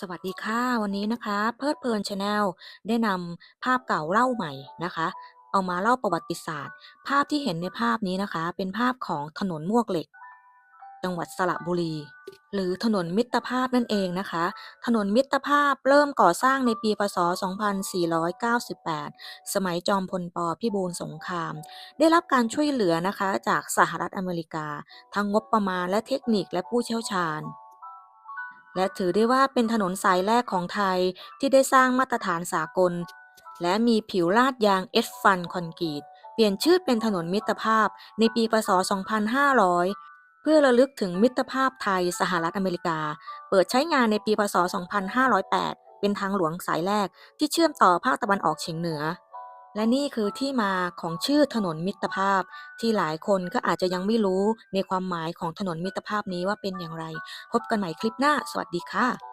สวัสดีค่ะ วันนี้นะคะ เพลิดเพลินชาแนลได้นำภาพเก่าเล่าใหม่นะคะ เอามาเล่าประวัติศาสตร์ ภาพที่เห็นในภาพนี้นะคะ เป็นภาพของถนนมวกเหล็ก จังหวัดสระบุรี หรือถนนมิตรภาพนั่นเองนะคะ ถนนมิตรภาพเริ่มก่อสร้างในปีพศ 2498 สมัยจอมพลปพิบูลสงคราม ได้รับการช่วยเหลือนะคะจากสหรัฐอเมริกา ทั้งงบประมาณและเทคนิคและผู้เชี่ยวชาญ และถือได้ว่าเป็นถนนสายแรกของไทยที่ได้สร้างมาตรฐานสากล และมีผิวลาดยางเอสฟันคอนกรีต เปลี่ยนชื่อเป็นถนนมิตรภาพในปีพศ 2500 เพื่อระลึกถึงมิตรภาพไทยสหรัฐอเมริกา เปิดใช้งานในปีพศ 2508 เป็นทางหลวงสายแรกที่เชื่อมต่อภาคตะวันออกเฉียงเหนือ และนี่คือที่มาของชื่อถนนมิตรภาพ ที่หลายคนก็อาจจะยังไม่รู้ในความหมายของถนนมิตรภาพนี้ว่าเป็นอย่างไร พบกันใหม่คลิปหน้า สวัสดีค่ะ